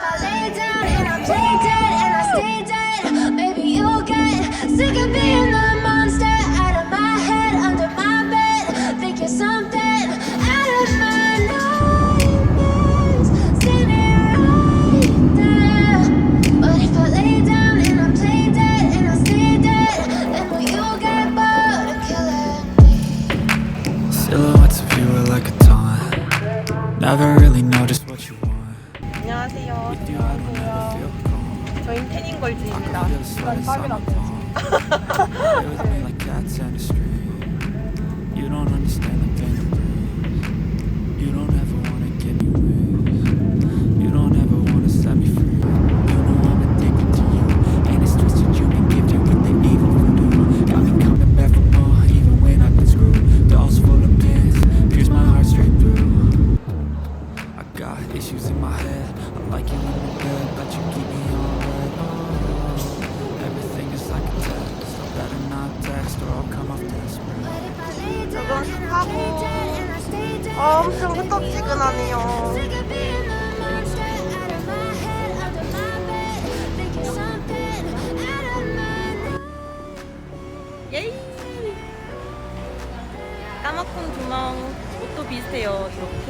好嘞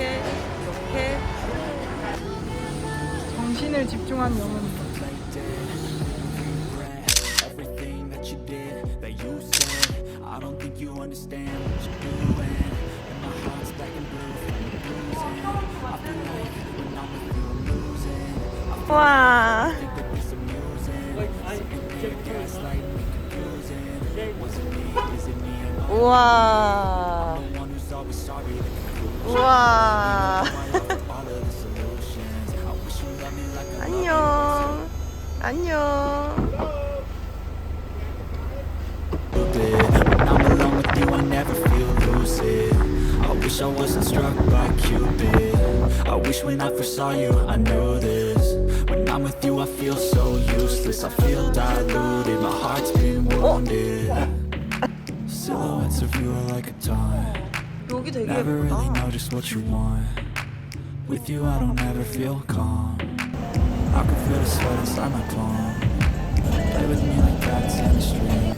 이렇게 이렇게. 정신을 집중한 영혼 와. 우와. 우와. wish I wasn't struck by Cupid. I wish when I first saw you I knew this When I'm with you I feel so useless. I feel diluted, my heart's been oh. wounded. Silhouettes of you are like a time. 여기 되게 Never really know just what you want. With you, I don't ever feel calm. I can feel the sweat inside my palm. Play with me like that's street.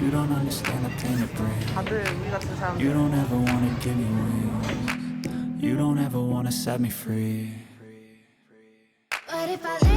You don't understand the pain it brings. You don't ever wanna give me wings. You don't ever wanna set me free. What if I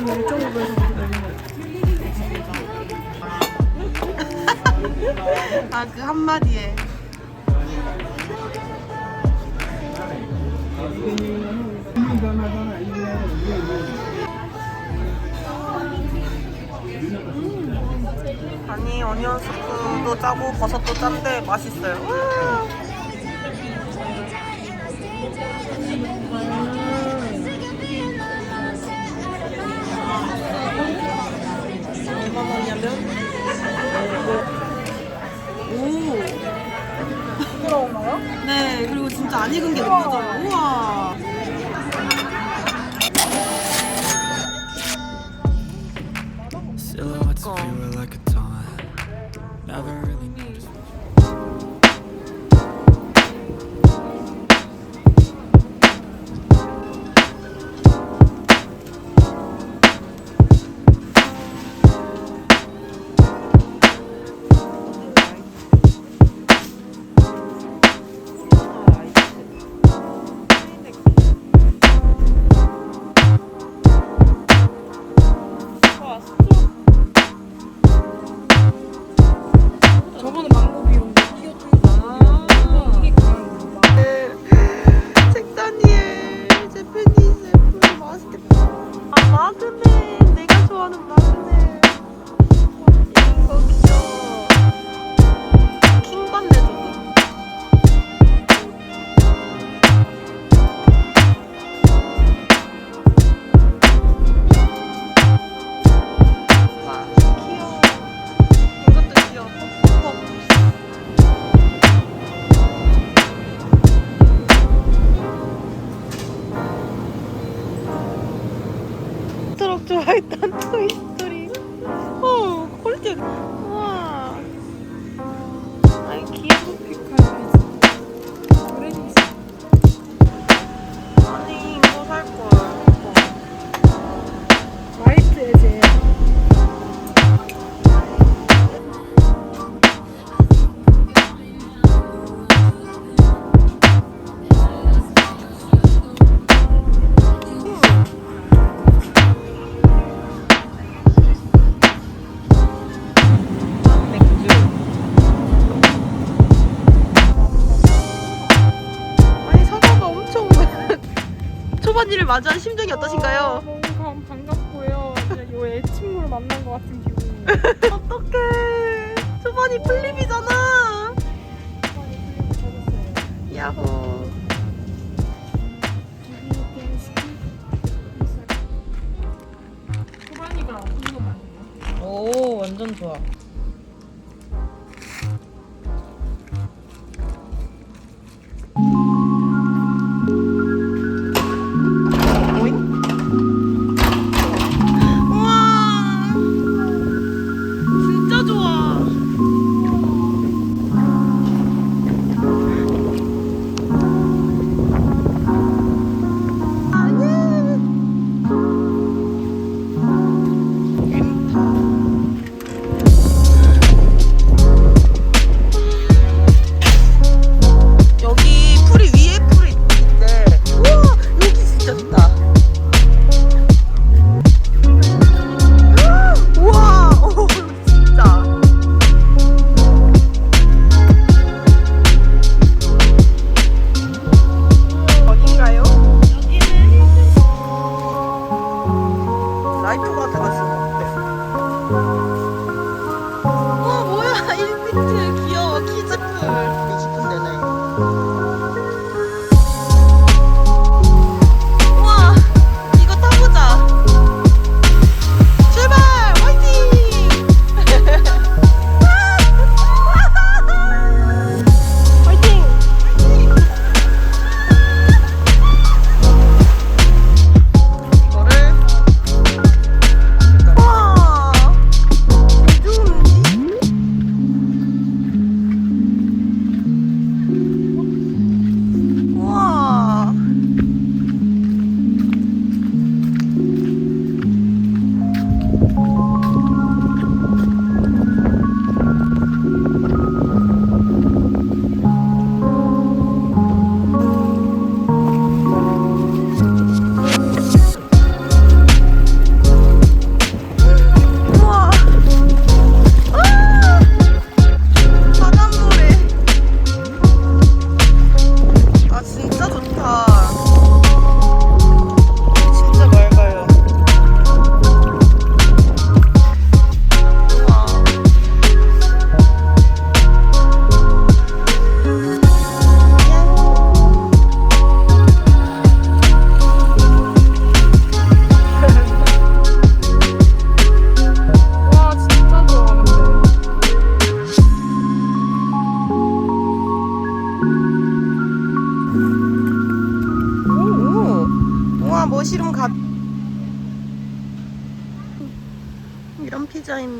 한 일정도에서 아 그 한마디에. 아니 어니언 스프도 짜고 버섯도 짠데 맛있어요. 这个。좋아 초반일을 맞이한 심정이 어떠신가요? 아, 너무 감- 반갑고요. 이제 요 애친구를 만난 것 같은 기분이에요. 어떡해. 초반이 플립이잖아. 많이 풀리고 찾았어요. 야호. 소반이가 이거 많이 오, 완전 좋아.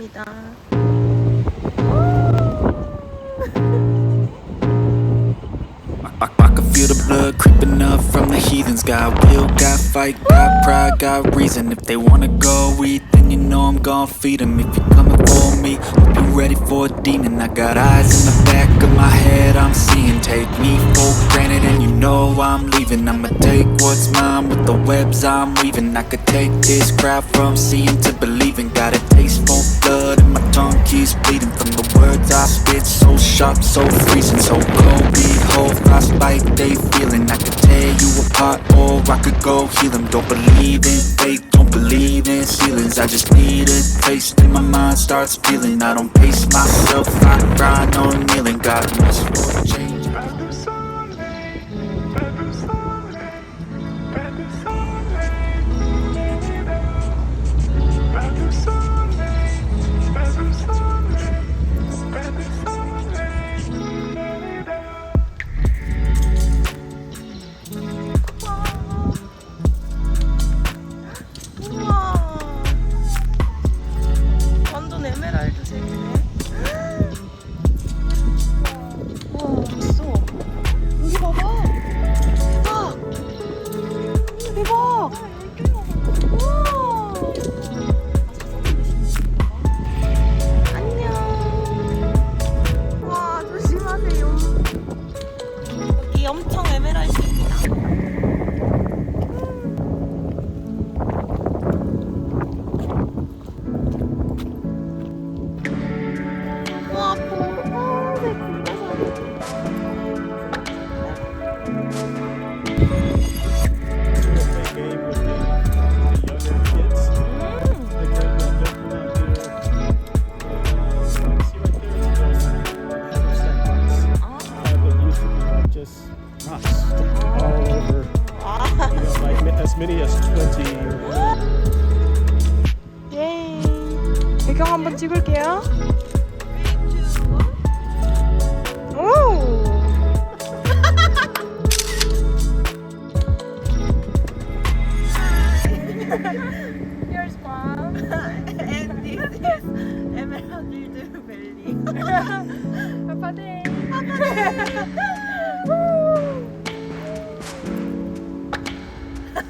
피자입니다 I, I can feel the blood creeping up from the heathens. Got will, got fight, got pride, got reason. If they wanna go eat, you know I'm gon' feed 'em. If you're coming for me, hope you ready for a demon. I got eyes in the back of my head, I'm seeing. Take me for granted, and you know I'm leaving. I'ma take what's mine with the webs I'm weaving. I could take this crowd from seeing to believing. Got a taste for blood, and my tongue keeps bleeding from the words I spit. So sharp, so freezing, so cold. Behold, frostbite they feeling. I could tear you apart, or I could go heal 'em. Don't believe in fate, believe in ceilings. I just need a taste, and my mind starts feeling. I don't pace myself, I grind on kneeling. Got much for change.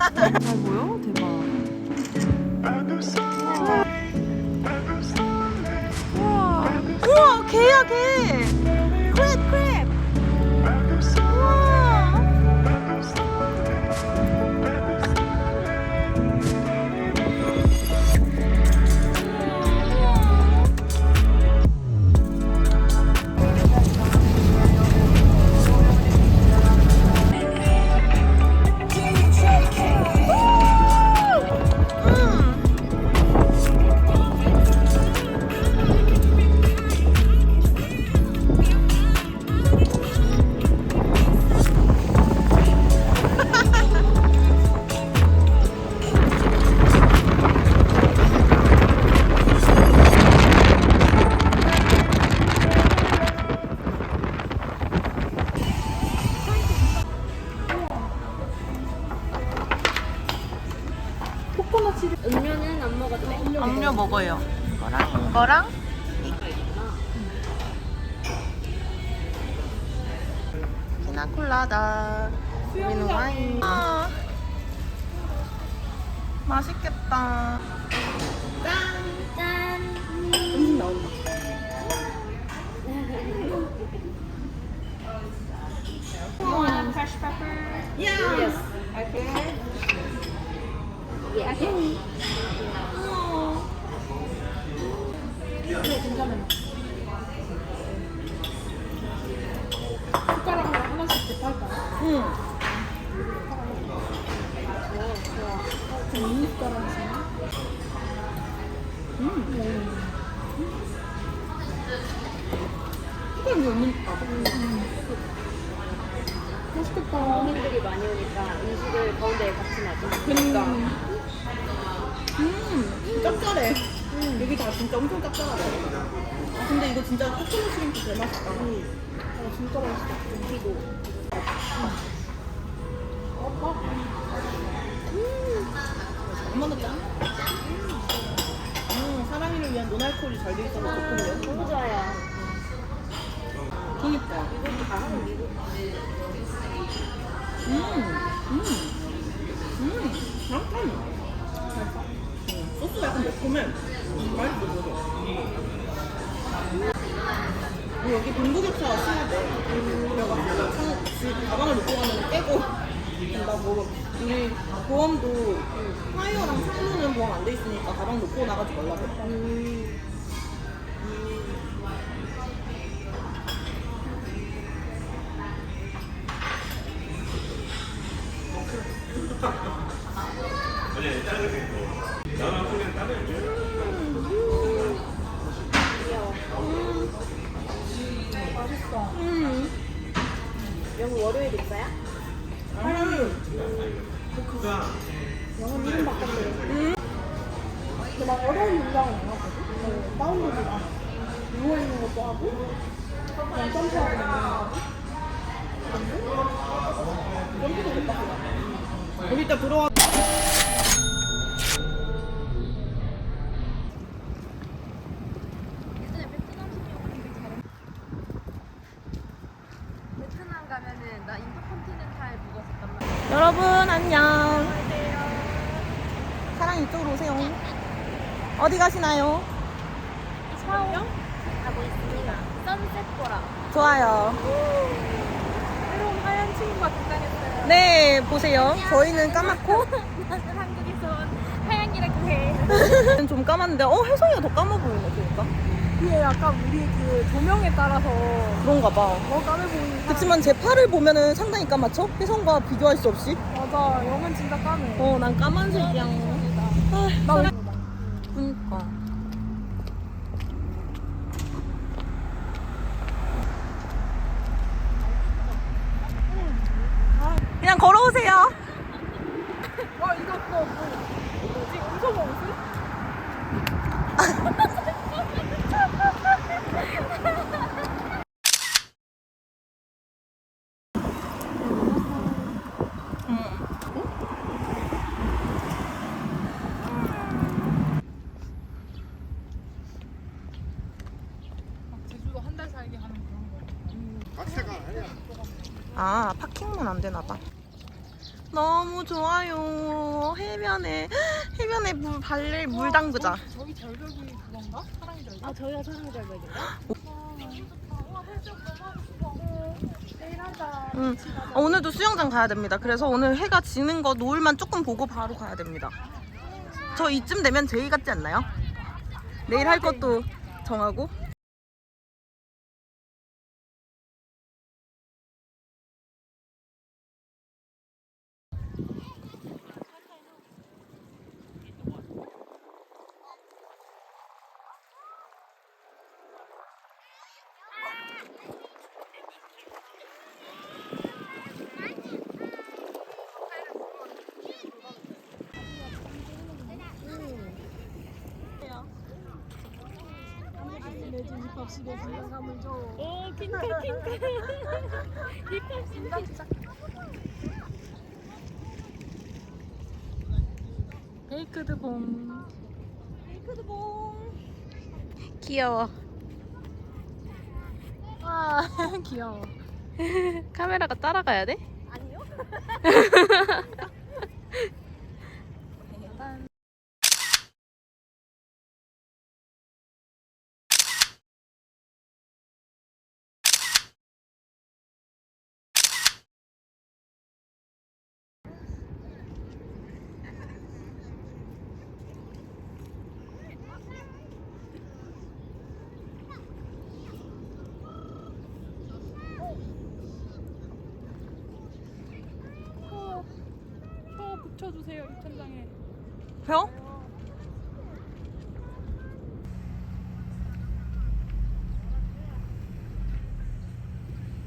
아 뭐야? 대박. 우와. 우와 개야 개. Fresh pepper? Yes. Okay. Yes. 손님들이 많이 오니까 음식을 가운데에 같이 놔줘. 그러니까. 짭짤해. 여기 다 진짜 엄청 짭짤하다. 아, 근데 이거 진짜 코코넛 슈림프 제일 맛있다. 아, 진짜 맛있다. 그리고. 엄마도 짠. 음, 사랑이를 위한 노날콜이 잘 돼 있어서 좋군요. 너무 좋아요. 그니까. 음, 음, 음, 약간. 음, 소스가 약간 매콤해. 맛있어, 되게. 음, 여기 빈부격차가 심하대. 그래가지고 참, 집 가방을 놓고 가면 깨고 된다고. 우리 보험도 타이어랑 창문은 보험 안 돼 있으니까 가방 놓고 나가지 말라고. 여 여러분 안녕. 사랑 이쪽으로 오세요. 어디 가시나요? 촬영 가고 있습니다. 선셋 보라. 좋아요. 새로운 하얀 친구가 등장했어요. 네 보세요. 저희는 까맣고 나는 한국에서 온 하양이라고 해. 좀 까만데 어 혜성이가 더 까마 보이네 그러니까. 그게 약간 우리 그 조명에 따라서 그런가 봐. 더 까매 보이는 그렇지만 제 팔을 보면은 상당히 까맣죠? 혜성과 비교할 수 없이. 맞아, 영은 진짜 까매. 어 난 까만색이야. 아, 나 왜? 그니까. 그냥 걸어오세요. 어, 이거 너 뭐, 뭐지? 음성 원수? 제주도 한 달 살기 하는 그런 거. 아 파킹은 안 되나 봐. 너무 좋아요. 해변에 해변에 물 발릴 물 담그자. 저기 절벽이 그건가? 사랑이 절벽? 아 저희가 사랑의 절벽인가? 내일 하자. 응. 어, 오늘도 수영장 가야 됩니다. 그래서 오늘 해가 지는 거 노을만 조금 보고 바로 가야 됩니다. 저 이쯤 되면 제이 같지 않나요? 내일 할 것도 정하고. 오 핑크 핑크. 힙합 진짜. 베이크드 봉. 베이크드 봉. 귀여워. 아 귀여워. 카메라가 따라가야 돼? 더 붙여주세요 이 천장에. 벼?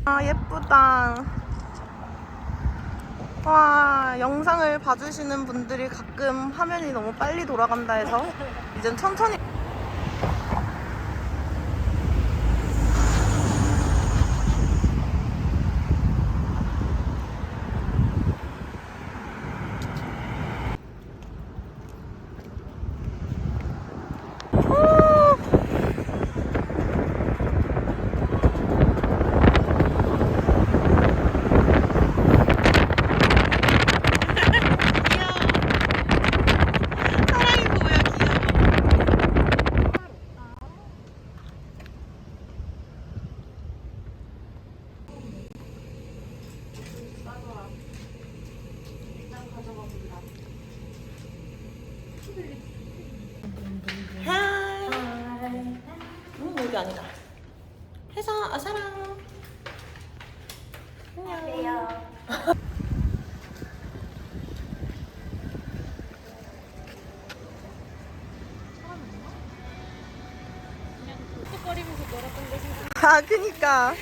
아 예쁘다. 와 영상을 봐주시는 분들이 가끔 화면이 너무 빨리 돌아간다 해서 이젠 천천히. 사랑이 뭐야 귀여워. 하이. 음, 여기 아니다. 회사 아 사랑. 안녕. 뚝거리면서 놀았던 거 생각. 아 그니까.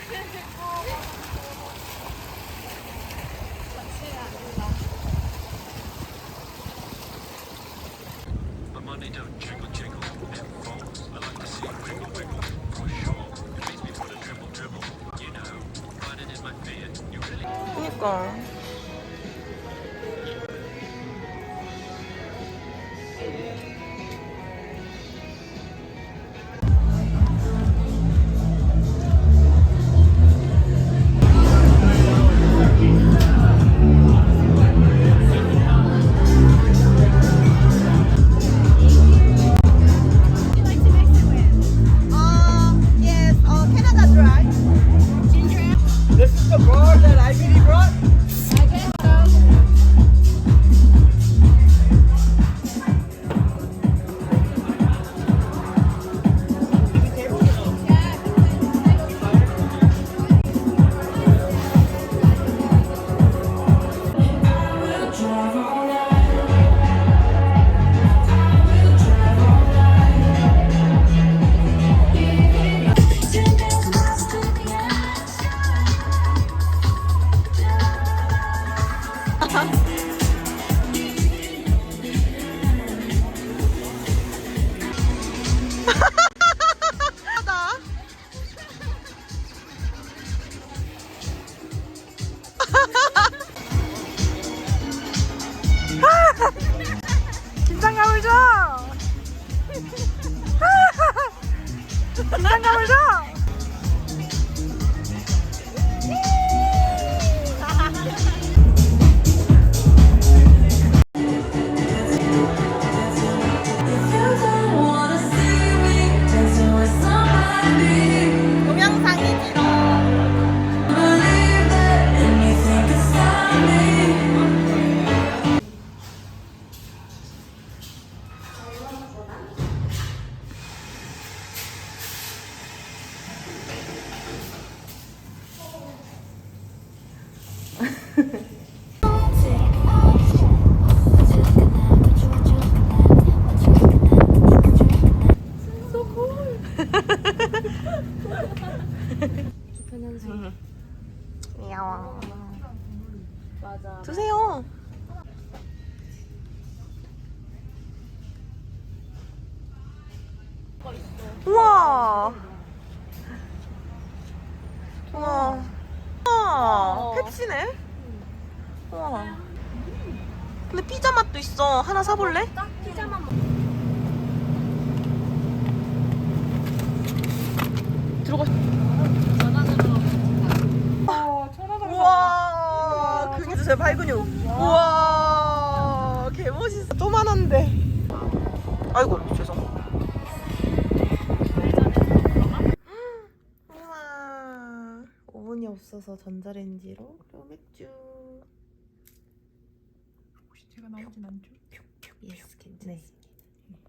우와. 우와. 우와. 펩시네. 우와. 근데 피자 맛도 있어. 하나 사볼래? 피자만 먹. 들어가. 우와. 그 진짜 발근육. 우와. 개 멋있어. 조만한데. 아이고 죄송. 없어서 전자레인지로 그리고 맥주. 혹시 제가 나오진 않죠? 예스 괜찮습니다.